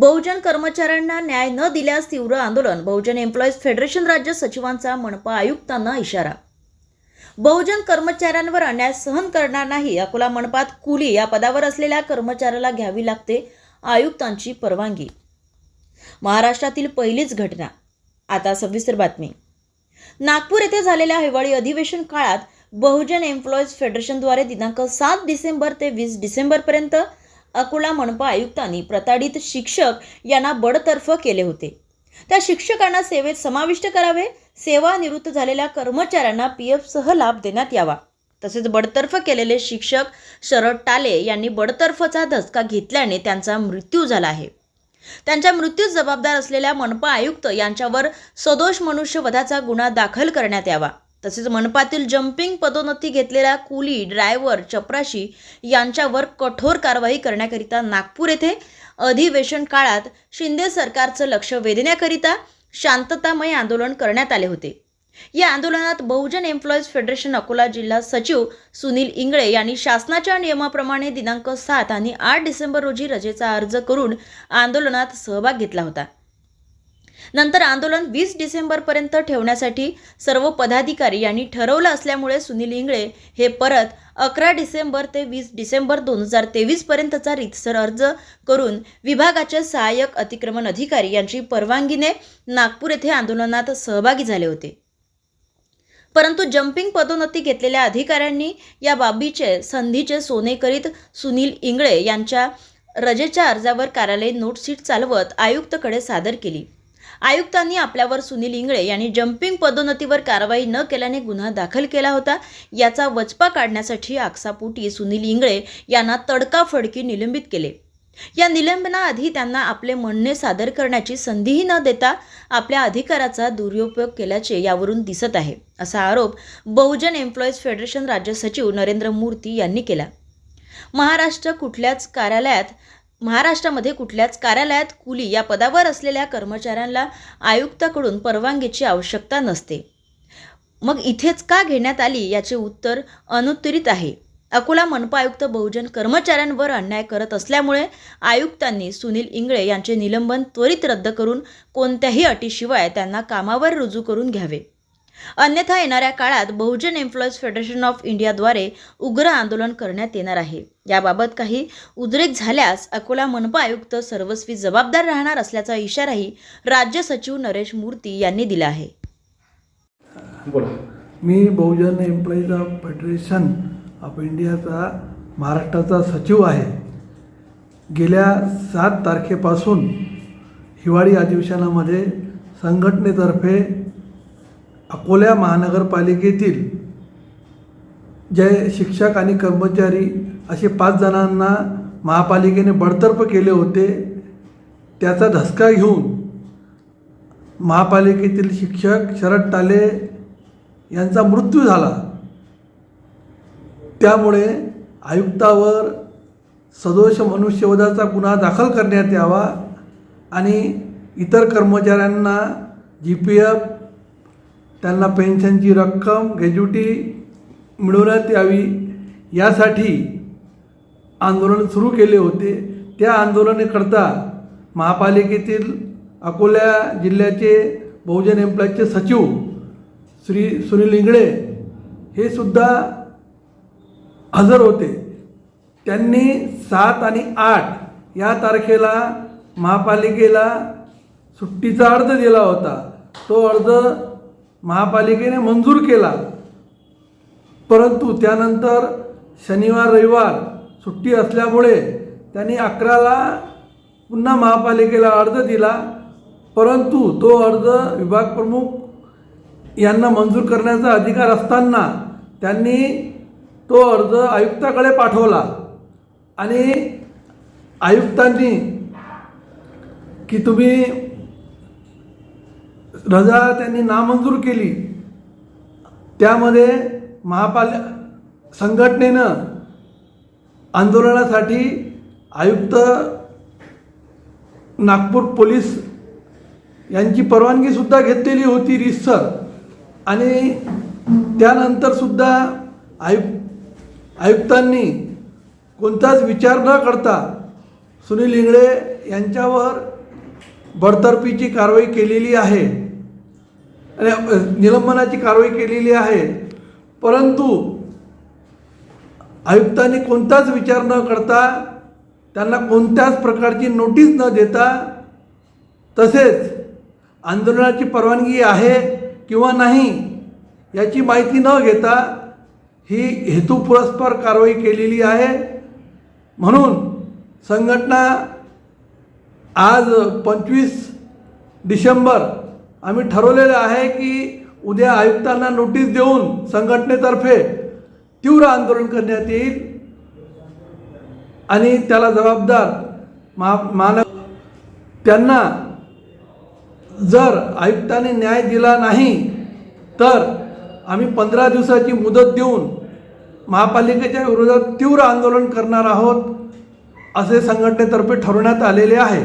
बहुजन कर्मचाऱ्यांना न्याय न दिल्यास तीव्र आंदोलन. बहुजन एम्प्लॉईज फेडरेशन राज्य सचिवांचा मनपा आयुक्तांना इशारा. बहुजन कर्मचाऱ्यांवर अन्याय सहन करणार नाही अकोला मनपात कुली या पदावर असलेल्या कर्मचाऱ्याला घ्यावी लागते आयुक्तांची परवानगी. महाराष्ट्रातील पहिलीच घटना. आता सविस्तर बातमी. नागपूर येथे झालेल्या हिवाळी अधिवेशन काळात बहुजन एम्प्लॉईज फेडरेशनद्वारे दिनांक सात डिसेंबर ते वीस डिसेंबरपर्यंत अकोला मनपा आयुक्तांनी प्रताडित शिक्षक यांना बडतर्फ केले होते. त्या शिक्षकांना सेवेत समाविष्ट करावे सेवानिवृत्त झालेल्या कर्मचाऱ्यांना पी एफसह लाभ देण्यात यावा. तसेच बडतर्फ केलेले शिक्षक शरद टाले यांनी बडतर्फचा धसका घेतल्याने त्यांचा मृत्यू झाला आहे. त्यांच्या मृत्यूस जबाबदार असलेल्या मनपा आयुक्त यांच्यावर सदोष मनुष्यवधाचा गुन्हा दाखल करण्यात यावा. तसेच मनपातील जम्पिंग पदोन्नती घेतलेल्या कुली ड्रायव्हर चपराशी यांच्यावर कठोर कारवाई करण्याकरिता नागपूर येथे अधिवेशन काळात शिंदे सरकारचं लक्ष वेधण्याकरिता शांततामय आंदोलन करण्यात आले होते. या आंदोलनात बहुजन एम्प्लॉईज फेडरेशन अकोला जिल्हा सचिव सुनील इंगळे यांनी शासनाच्या नियमाप्रमाणे दिनांक सात आणि आठ डिसेंबर रोजी रजेचा अर्ज करून आंदोलनात सहभाग घेतला होता. नंतर आंदोलन वीस डिसेंबरपर्यंत ठेवण्यासाठी सर्व पदाधिकारी यांनी ठरवलं असल्यामुळे सुनील इंगळे हे परत अकरा डिसेंबर ते वीस डिसेंबर दोन हजार तेवीसपर्यंतचा रितसर अर्ज करून विभागाचे सहाय्यक अतिक्रमण अधिकारी यांची परवानगीने नागपूर येथे आंदोलनात सहभागी झाले होते. परंतु जम्पिंग पदोन्नती घेतलेल्या अधिकाऱ्यांनी या बाबीचे संधीचे सोने करीत सुनील इंगळे यांच्या रजेच्या अर्जावर कार्यालयीन नोटशीट चालवत आयुक्तकडे सादर केली. आयुक्तांनी आपल्यावर सुनील इंगळे यांनी जम्पिंग पदोन्नतीवर कारवाई न केल्याने गुन्हा दाखल केला होता. याचा वचपा काढण्यासाठी आक्सापोटी सुनील इंगळे यांना तडकाफडकी निलंबित केले. या निलंबनाआधी त्यांना आपले म्हणणे सादर करण्याची संधीही न देता आपल्या अधिकाराचा दुरुपयोग केल्याचे यावरून दिसत आहे असा आरोप बहुजन एम्प्लॉईज फेडरेशन राज्य सचिव नरेंद्र मूर्ती यांनी केला. महाराष्ट्र कुठल्याच कार्यालयात महाराष्ट्रामध्ये कुठल्याच कार्यालयात कुली या पदावर असलेल्या कर्मचाऱ्यांना आयुक्ताकडून परवानगीची आवश्यकता नसते. मग इथेच का घेण्यात आली याचे उत्तर अनुत्तरित आहे. अकोला मनपा आयुक्त बहुजन कर्मचाऱ्यांवर अन्याय करत असल्यामुळे आयुक्तांनी सुनील इंगळे यांचे निलंबन त्वरित रद्द करून कोणत्याही अटीशिवाय त्यांना कामावर रुजू करून घ्यावे. अन्यथा येणाऱ्या काळात बहुजन एम्प्लॉईज फेडरेशन ऑफ इंडियाद्वारे उग्र आंदोलन करण्यात येणार आहे. याबाबत काही उद्रेक झाल्यास अकोला मनपा आयुक्त सर्वस्वी जबाबदार राहणार असल्याचा इशाराही राज्य सचिव नरेश मूर्ती यांनी दिला आहे. बोला. मी Bahujan employees of federation of इंडियाचा महाराष्ट्राचा सचिव आहे. गेल्या सात तारखेपासून हिवाळी अधिवेशनामध्ये संघटनेतर्फे अकोल्या महानगरपालिकेतील जे शिक्षक आणि कर्मचारी असे पाच जणांना महापालिकेने बडतर्फ केले होते त्याचा धसका घेऊन महापालिकेतील शिक्षक शरद टाले यांचा मृत्यू झाला. त्यामुळे आयुक्तावर सदोष मनुष्यवधाचा गुन्हा दाखल करण्यात यावा आणि इतर कर्मचाऱ्यांना जी पी एफ त्यांना पेन्शनची रक्कम ग्रॅज्युटी मिळवण्यात यावी. यासाठी आंदोलन सुरू केले होते. त्या आंदोलनाकरता महापालिकेतील अकोला जिल्ह्याचे बहुजन एम्प्लॉईजचे सचिव श्री सुनील इंगळे हे सुद्धा हजर होते. त्यांनी सात आणि आठ या तारखेला महापालिकेला सुट्टीचा अर्ज दिला होता. तो अर्ज महापालिकेने मंजूर केला. परंतु त्यानंतर शनिवार रविवार सुट्टी असल्यामुळे त्यांनी अकराला पुन्हा महापालिकेला अर्ज दिला. परंतु तो अर्ज विभाग प्रमुख यांना मंजूर करण्याचा अधिकार असताना त्यांनी तो अर्ज आयुक्ताकडे पाठवला. आणि आयुक्तांनी की तुम्ही रजा त्यांनी नामंजूर केली. त्यामध्ये महापाल संघटनेनं आंदोलनासाठी आयुक्त नागपूर पोलीस यांची परवानगीसुद्धा घेतलेली होती रिसर. आणि त्यानंतरसुद्धा आयु आयुक्तांनी कोणताच विचार न करता सुनील इंगळे यांच्यावर बडतर्फीची कारवाई केलेली आहे. निलंबनाची कारवाई केलेली आहे. परंतु आयुक्तांनी कोणताच विचार न करता त्यांना कोणत्याच प्रकारची नोटीस न देता तसेच आंदोलनाची परवानगी आहे किंवा नाही याची माहिती न घेता ही हेतुपुरस्पर कारवाई केलेली आहे. म्हणून संघटना आज पंचवीस डिसेंबर आम्ही ठरवलेलं आहे की उद्या आयुक्तांना नोटीस देऊन संघटनेतर्फे तीव्र आंदोलन करण्यात येईल. आणि त्याला जबाबदार महा मान त्यांना जर आयुक्तांनी न्याय दिला नाही तर आम्ही पंधरा दिवसाची मुदत देऊन महापालिकेच्या विरोधात तीव्र आंदोलन करणार आहोत असे संघटनेतर्फे ठरवण्यात आलेले आहे.